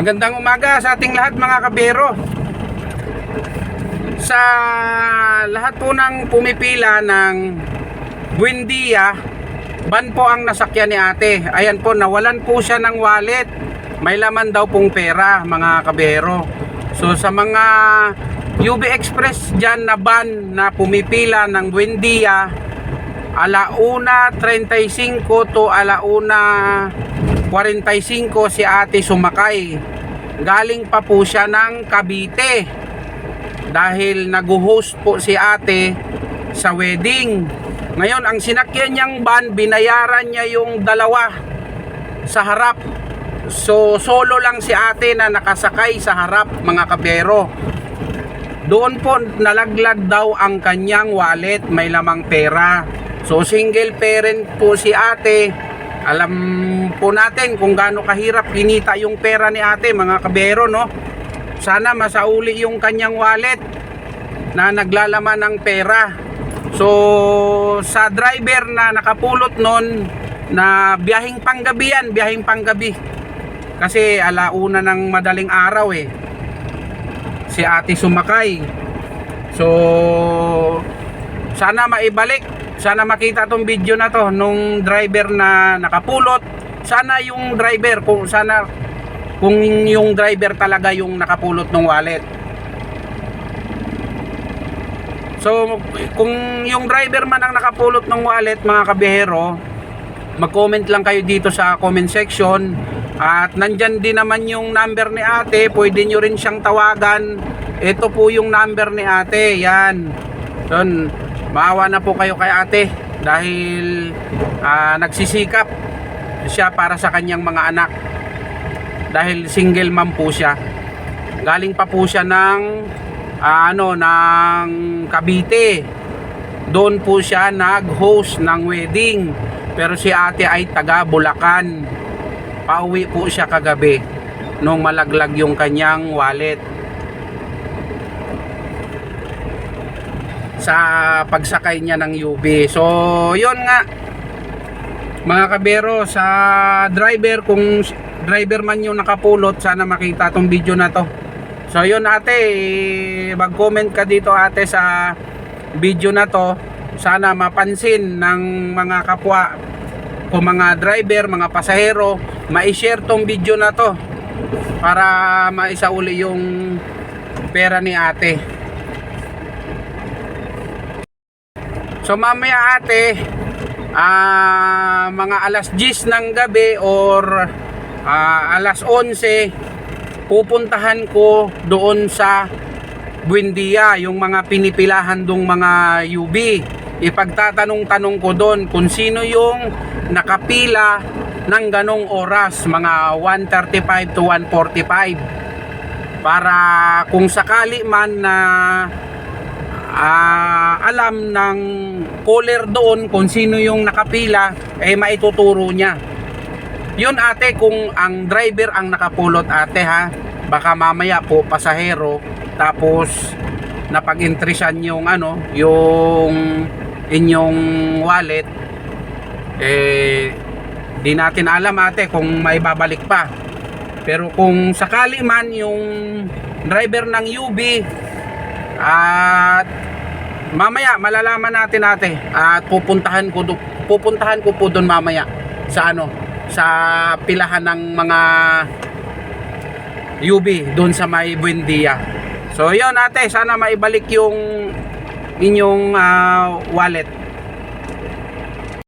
Magandang umaga sa ating lahat mga kabero. Sa lahat po ng pumipila ng Buendia, ban po ang nasakyan ni ate. Ayan po, nawalan po siya ng wallet. May laman daw pong pera mga kabero. So sa mga UB Express dyan na ban na pumipila ng Buendia, alauna 35 to alauna 45 si ate sumakay. Galing pa po siya ng Cavite. Dahil nag-host po si ate sa wedding. Ngayon, ang sinakyan niyang van, binayaran niya yung dalawa sa harap. So, solo lang si ate na nakasakay sa harap, mga kabero. Doon po nalaglag daw ang kanyang wallet, may lamang pera. So, single parent po si ate. Alam po natin kung gaano kahirap kinita yung pera ni ate, mga kabero, no? Sana masauli yung kanyang wallet na naglalaman ng pera. So, sa driver na nakapulot nun, na biyahing panggabi yan, biyahing panggabi. Kasi alauna ng madaling araw eh. Si ate sumakay. So, sana maibalik. Sana makita tong video na to nung driver na nakapulot. Sana yung driver kung sana kung yung driver talaga yung nakapulot ng wallet. So, kung yung driver man ang nakapulot ng wallet, mga kabihero, mag-comment lang kayo dito sa comment section. At nandyan din naman yung number ni ate, pwede nyo rin siyang tawagan. Ito po yung number ni ate, yan. Yun, maawa na po kayo kay ate dahil ah, nagsisikap siya para sa kanyang mga anak. Dahil single mom po siya. Galing pa po siya ng ah, ano ng Cavite. Doon po siya nag-host ng wedding. Pero si ate ay taga Bulacan. Pauwi po siya kagabi nung malaglag yung kanyang wallet. Sa pagsakay niya ng UB. So, yun nga. Mga kabero, sa driver, kung driver man yung nakapulot, sana makita tong video na to. So, yun ate, eh, mag-comment ka dito ate sa video na to. Sana mapansin ng mga kapwa o mga driver, mga pasahero, ma-share tong video na to para maisauli yung pera ni ate. So mamaya ate, ah mga alas 10 ng gabi or ah, alas 11, pupuntahan ko doon sa Buendia, yung mga pinipilahan dong mga UB. Ipagtatanong-tanong ko doon kung sino yung nakapila ng ganong oras, mga 1.35 to 1.45. Para kung sakali man na ah, alam ng caller doon kung sino yung nakapila eh maituturo niya. Yun ate kung ang driver ang nakapulot ate ha? Baka mamaya po pasahero tapos napag-intresan yung ano yung inyong wallet eh di natin alam ate kung may babalik pa. Pero kung sakali man yung driver ng UB at mamaya malalaman natin ate at pupuntahan ko do- pupuntahan ko po doon mamaya sa ano sa pilahan ng mga UB doon sa may Buendia. So yun ate, sana maibalik yung inyong ah, wallet.